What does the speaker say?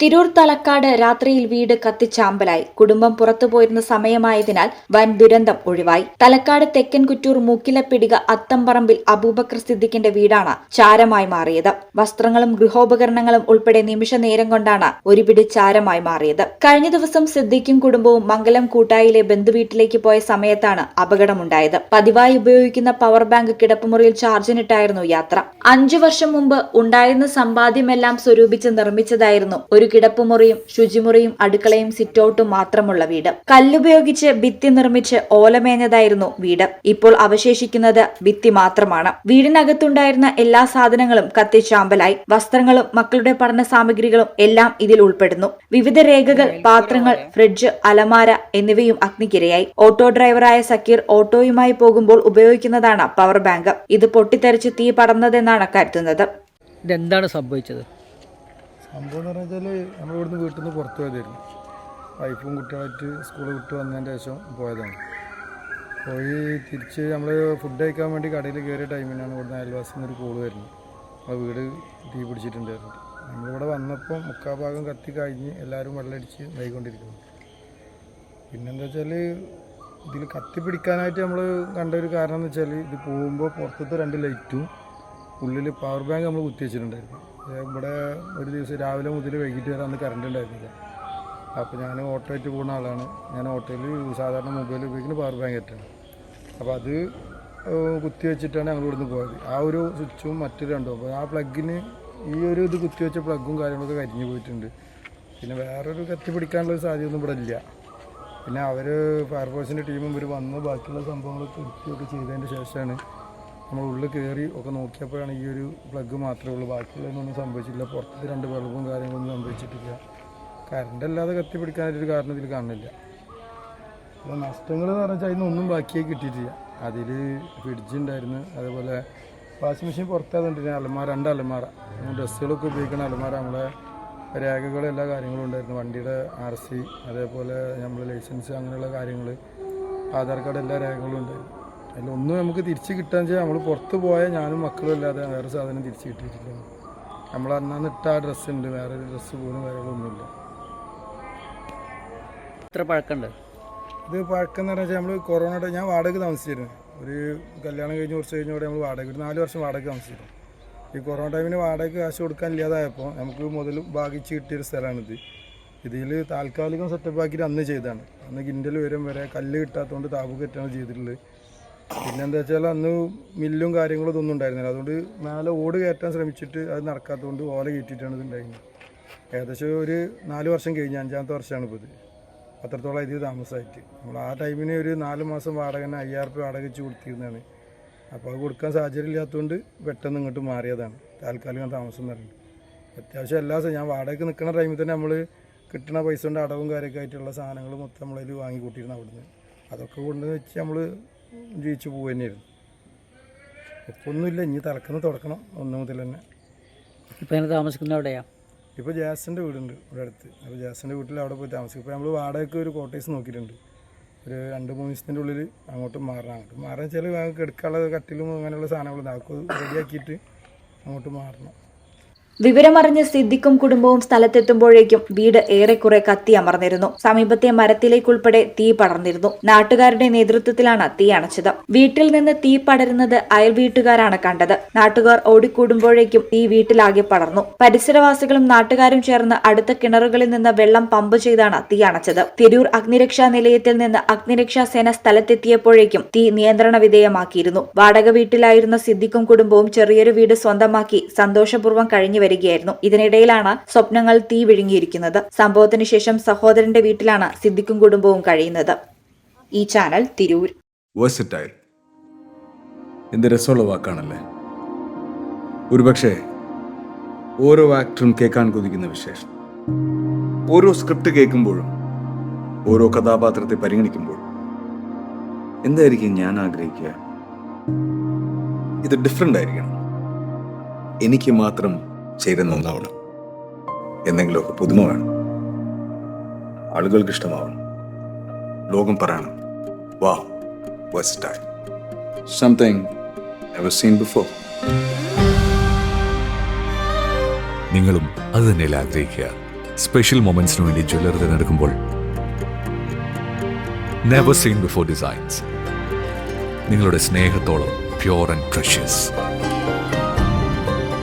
തിരൂർ തലക്കാട് രാത്രിയിൽ വീട് കത്തിച്ചാമ്പലായി കുടുംബം പുറത്തുപോയിരുന്ന സമയമായതിനാൽ വൻ ദുരന്തം ഒഴിവായി. തലക്കാട് തെക്കൻകുറ്റൂർ മൂക്കിലപ്പിടിക അത്തംപറമ്പിൽ അബൂബക്കർ സിദ്ദിഖിന്റെ വീടാണ് ചാരമായി മാറിയത്. വസ്ത്രങ്ങളും ഗൃഹോപകരണങ്ങളും ഉൾപ്പെടെ നിമിഷ നേരം കൊണ്ടാണ് ഒരുപിടി ചാരമായി മാറിയത്. കഴിഞ്ഞ ദിവസം സിദ്ദിഖും കുടുംബവും മംഗലം കൂട്ടായിലെ ബന്ധുവീട്ടിലേക്ക് പോയ സമയത്താണ് അപകടമുണ്ടായത്. പതിവായി ഉപയോഗിക്കുന്ന പവർ ബാങ്ക് കിടപ്പുമുറിയിൽ ചാർജിനിട്ടായിരുന്നു യാത്ര. അഞ്ചു വർഷം മുമ്പ് ഉണ്ടായിരുന്ന സമ്പാദ്യമെല്ലാം സ്വരൂപിച്ച് നിർമ്മിച്ചതായിരുന്നു ഒരു കിടപ്പുമുറിയും ശുചിമുറിയും അടുക്കളയും സിറ്റൌട്ടും മാത്രമുള്ള വീട്. കല്ലുപയോഗിച്ച് ഭിത്തി നിർമ്മിച്ച് ഓലമേഞ്ഞതായിരുന്നു വീട്. ഇപ്പോൾ അവശേഷിക്കുന്നത് ഭിത്തി മാത്രമാണ്. വീടിനകത്തുണ്ടായിരുന്ന എല്ലാ സാധനങ്ങളും കത്തിച്ചാമ്പലായി. വസ്ത്രങ്ങളും മക്കളുടെ പഠന സാമഗ്രികളും എല്ലാം ഇതിൽ ഉൾപ്പെടുന്നു. വിവിധ രേഖകൾ പാത്രങ്ങൾ ഫ്രിഡ്ജ് അലമാര എന്നിവയും അഗ്നിക്കിരയായി. ഓട്ടോ ഡ്രൈവറായ സക്കീർ ഓട്ടോയുമായി പോകുമ്പോൾ ഉപയോഗിക്കുന്നതാണ് പവർ ബാങ്ക്. ഇത് പൊട്ടിത്തെറിച്ച് തീ പടർന്നതെന്നാണ് കരുതുന്നത്. ഇതെന്താണ് സംഭവിച്ചത്? സംഭവം എന്ന് പറഞ്ഞാൽ നമ്മൾ ഇവിടുന്ന് വീട്ടിൽ നിന്ന് പുറത്ത് പോയതായിരുന്നു. വൈഫും കുട്ടികളായിട്ട് സ്കൂൾ വിട്ട് വന്നതിന്റെ ശേഷം പോയതാണ്. പോയി തിരിച്ച് നമ്മൾ ഫുഡ് കഴിക്കാൻ വേണ്ടി കടയിൽ കയറിയ ടൈമിനാണ് ഇവിടുന്ന് അയൽവാസിൽ നിന്ന് ഒരു കോൾ വരുന്നത്. ആ വീട് തീ പിടിച്ചിട്ടുണ്ടായിരുന്നു. നമ്മളിവിടെ വന്നപ്പോൾ മുക്കാ ഭാഗം കത്തി കഴിഞ്ഞ് എല്ലാവരും വെള്ളമടിച്ച് നൈകൊണ്ടിരിക്കുന്നു പിന്നെന്താ വെച്ചാൽ ഇതിൽ കത്തി പിടിക്കാനായിട്ട് നമ്മൾ കണ്ട ഒരു കാരണം എന്ന് വെച്ചാൽ ഇത് പോകുമ്പോൾ പുറത്തത്തെ രണ്ട് ലൈറ്റും ഉള്ളിൽ പവർ ബാങ്ക് നമ്മൾ കുത്തി വെച്ചിട്ടുണ്ടായിരുന്നു. ഇവിടെ ഒരു ദിവസം രാവിലെ മുതൽ വൈകിട്ട് വരെ അന്ന് കറണ്ട് ഉണ്ടായിരുന്നില്ല. അപ്പോൾ ഞാൻ ഓട്ടോയിട്ട് പോകുന്ന ആളാണ്. ഞാൻ ഓട്ടോയിൽ സാധാരണ മൊബൈൽ ഉപയോഗിക്കുന്ന പവർ ബാങ്ക് ആയിട്ടാണ് അപ്പോൾ അത് കുത്തി വെച്ചിട്ടാണ് ഞങ്ങൾ ഇവിടുന്ന് പോയത്. ആ ഒരു സ്വിച്ചും മറ്റു രണ്ടും. അപ്പോൾ ആ പ്ലഗിന് ഈ ഒരു ഇത് കുത്തി വെച്ച പ്ലഗും കാര്യങ്ങളൊക്കെ കരിഞ്ഞു പോയിട്ടുണ്ട്. പിന്നെ വേറൊരു കത്തി പിടിക്കാനുള്ള സാധ്യതയൊന്നും ഇവിടെ ഇല്ല. പിന്നെ അവർ ഫയർഫോഴ്സിന്റെ ടീമും ഇവർ വന്ന് ബാക്കിയുള്ള സംഭവങ്ങളൊക്കെ എടുക്കുകയൊക്കെ ചെയ്തതിന്റെ ശേഷമാണ് നമ്മൾ ഉള്ളിൽ കയറി ഒക്കെ നോക്കിയപ്പോഴാണ് ഈ ഒരു പ്ലഗ് മാത്രമേ ഉള്ളൂ. ബാക്കിയുള്ളതൊന്നും സംഭവിച്ചിട്ടില്ല. പുറത്ത് രണ്ട് ബൾബും കാര്യങ്ങളൊന്നും സംഭവിച്ചിട്ടില്ല. കറണ്ട് അല്ലാതെ കത്തി പിടിക്കാനായിട്ടൊരു കാരണം ഇതിൽ കാണുന്നില്ല. അപ്പോൾ നഷ്ടങ്ങൾ എന്ന് പറഞ്ഞാൽ അതിനൊന്നും ബാക്കിയായി കിട്ടിയിട്ടില്ല. അതിൽ ഫ്രിഡ്ജ് ഉണ്ടായിരുന്നു. അതേപോലെ വാഷിംഗ് മെഷീൻ പുറത്താതുകൊണ്ടിരുന്ന അലമാര രണ്ട് അലമാര. ഡ്രസ്സുകളൊക്കെ ഉപയോഗിക്കുന്ന അലമാര. നമ്മളെ രേഖകളും എല്ലാ കാര്യങ്ങളും ഉണ്ടായിരുന്നു. വണ്ടിയുടെ ആർ സി അതേപോലെ നമ്മൾ ലൈസൻസ് അങ്ങനെയുള്ള കാര്യങ്ങൾ ആധാർ കാർഡ് എല്ലാ രേഖകളും ഉണ്ടായിരുന്നു. അതിലൊന്നും നമുക്ക് തിരിച്ച് കിട്ടാന്ന് വെച്ചാൽ നമ്മൾ പുറത്ത് പോയ ഞാനും മക്കളും അല്ലാതെ വേറെ സാധനം തിരിച്ച് കിട്ടിയിട്ടില്ല. നമ്മൾ അന്നാന്ന് ഇട്ട ആ ഡ്രസ്സ് ഉണ്ട്. വേറെ ഒരു ഡ്രസ്സ് പോലും കാര്യങ്ങളൊന്നുമില്ല എത്ര പഴക്കമുണ്ട്. ഇത് പഴക്കം എന്ന് പറഞ്ഞാൽ നമ്മൾ കൊറോണ ഞാൻ വാടക താമസിച്ചിരുന്നു. ഒരു കല്യാണം കഴിഞ്ഞ് കുറച്ച് കഴിഞ്ഞോടെ നമ്മൾ വാടക ഒരു നാല് വർഷം വാടക താമസിച്ചിരുന്നു. ഈ കൊറോണ ടൈമിന് വാടക കാശ് കൊടുക്കാൻ ഇല്ലാതായപ്പോൾ നമുക്ക് മുതൽ ഭാഗിച്ച് കിട്ടിയൊരു സ്ഥലമാണിത്. ഇതിൽ താൽക്കാലികം സെറ്റപ്പ് ആക്കിയിട്ട് അന്ന് ചെയ്താണ് അന്ന് കിൻഡൽ വരും വരെ കല്ല് കിട്ടാത്തതുകൊണ്ട് താപ് കെട്ടാണ് ചെയ്തിട്ടുള്ളത്. പിന്നെ എന്താ വെച്ചാൽ അന്ന് മില്ലും കാര്യങ്ങളും ഇതൊന്നും ഉണ്ടായിരുന്നില്ല. അതുകൊണ്ട് മേലെ ഓട് കയറ്റാൻ ശ്രമിച്ചിട്ട് അത് നടക്കാത്തതുകൊണ്ട് ഓല കയറ്റിയിട്ടാണ് ഇത് ഉണ്ടായിരുന്നത്. ഏകദേശം ഒരു നാല് വർഷം കഴിഞ്ഞ് അഞ്ചാമത്തെ വർഷമാണ് ഇപ്പോൾ ഇത്. അത്രത്തോളം ഇത് താമസമായിട്ട് നമ്മൾ ആ ടൈമിന് ഒരു നാല് മാസം വാടകന് അയ്യായിരം രൂപ വാടക വെച്ച് കൊടുത്തിരുന്നതാണ്. അപ്പോൾ അത് കൊടുക്കാൻ സാഹചര്യം ഇല്ലാത്തതുകൊണ്ട് പെട്ടെന്ന് ഇങ്ങോട്ട് മാറിയതാണ്. താൽക്കാലികം താമസം എന്ന് പറയുന്നത്. അത്യാവശ്യം എല്ലാ ഞാൻ വാടകയ്ക്ക് നിൽക്കുന്ന ടൈമിൽ തന്നെ നമ്മൾ കിട്ടുന്ന പൈസ കൊണ്ട് അടവും കാര്യമൊക്കെ ആയിട്ടുള്ള സാധനങ്ങൾ മൊത്തം നമ്മളതിൽ വാങ്ങി കൂട്ടിയിരുന്നു അവിടുന്ന്. അതൊക്കെ കൊണ്ട് വെച്ച് നമ്മൾ ജീവിച്ച് പോകുക തന്നെയായിരുന്നു ഇപ്പോൾ ഒന്നുമില്ല ഇനി തലക്കുന്ന തുടക്കണം ഒന്ന് മുതൽ തന്നെ. ഇപ്പം ഞാൻ താമസിക്കുന്നത് എവിടെയാ ഇപ്പോൾ ജാസിന്റെ വീടുണ്ട് ഇവിടെ അടുത്ത്. അപ്പോൾ ജാസിന്റെ വീട്ടിൽ അവിടെ പോയി താമസിക്കും. ഇപ്പോൾ നമ്മൾ വാടകയ്ക്ക് ഒരു കോട്ടേഴ്സ് നോക്കിയിട്ടുണ്ട്. ഒരു രണ്ട് മൂന്ന് ദിവസത്തിന്റെ ഉള്ളിൽ അങ്ങോട്ട് മാറണം. അങ്ങോട്ട് മാറാൻ വെച്ചാൽ കിടക്കാനുള്ള കട്ടിലും അങ്ങനെയുള്ള സാധനങ്ങളും അതൊക്കെ റെഡിയാക്കിയിട്ട് അങ്ങോട്ട് മാറണം. വിവരമറിഞ്ഞ് സിദ്ദിഖും കുടുംബവും സ്ഥലത്തെത്തുമ്പോഴേക്കും വീട് ഏറെക്കുറെ കത്തി അമർന്നിരുന്നു. സമീപത്തെ മരത്തിലേക്കുൾപ്പെടെ തീ പടർന്നിരുന്നു. നാട്ടുകാരുടെ നേതൃത്വത്തിലാണ് തീ അണച്ചത്. വീട്ടിൽ നിന്ന് തീ പടരുന്നത് അയൽ വീട്ടുകാരാണ് കണ്ടത്. നാട്ടുകാർ ഓടിക്കൂടുമ്പോഴേക്കും തീ വീട്ടിലാകെ പടർന്നു. പരിസരവാസികളും നാട്ടുകാരും ചേർന്ന് അടുത്ത കിണറുകളിൽ നിന്ന് വെള്ളം പമ്പ് ചെയ്താണ് തീ അണച്ചത്. തിരൂർ അഗ്നിരക്ഷാ നിലയത്തിൽ നിന്ന് അഗ്നിരക്ഷാ സേന സ്ഥലത്തെത്തിയപ്പോഴേക്കും തീ നിയന്ത്രണ വിധേയമാക്കിയിരുന്നു. വാടക വീട്ടിലായിരുന്ന സിദ്ദിഖും കുടുംബവും ചെറിയൊരു വീട് സ്വന്തമാക്കി സന്തോഷപൂർവം കഴിഞ്ഞു വരികയായിരുന്നു. ഇതിനിടയിലാണ് സ്വപ്നങ്ങൾ തീ വിഴുങ്ങിയിരിക്കുന്നത്. സംഭവത്തിന് ശേഷം സഹോദരന്റെ വീട്ടിലാണ് സിദ്ദിഖും കുടുംബവും കഴിയുന്നത്. ഈ ചാനൽ തിരൂർ. എന്ത് രസമുള്ള വാക്കാണല്ലേ? ഒരുപക്ഷെ ഓരോ ആക്ടറും കേൾക്കാൻ കൊതിക്കുന്ന വിശേഷം. ഓരോ സ്ക്രിപ്റ്റ് കേൾക്കുമ്പോഴും ഓരോ കഥാപാത്രത്തെ പരിഗണിക്കുമ്പോഴും എന്തായിരിക്കും ഞാൻ ആഗ്രഹിക്കുക? ഇത് ഡിഫറെന്റ് ആയിരിക്കണം. എനിക്ക് മാത്രം ചേരുന്ന ഒന്നാവണം എന്തെങ്കിലുമൊക്കെ പുതുമ വേണം. ആളുകൾക്ക് ഇഷ്ടമാവണം ലോകം പറയണം. വാ വെസ്റ്റ് സംതിങ് seen before. നിങ്ങളും അത് തന്നെയല്ല ആഗ്രഹിക്കുക. സ്പെഷ്യൽ മൊമെന്റ്സിന് വേണ്ടി ജ്വല്ലറി തിരഞ്ഞെടുക്കുമ്പോൾ നെവർ സീൻ ബിഫോർ ഡിസൈൻസ് നിങ്ങളുടെ സ്നേഹത്തോളം പ്യോർ ആൻഡ് പ്രഷ്യസ്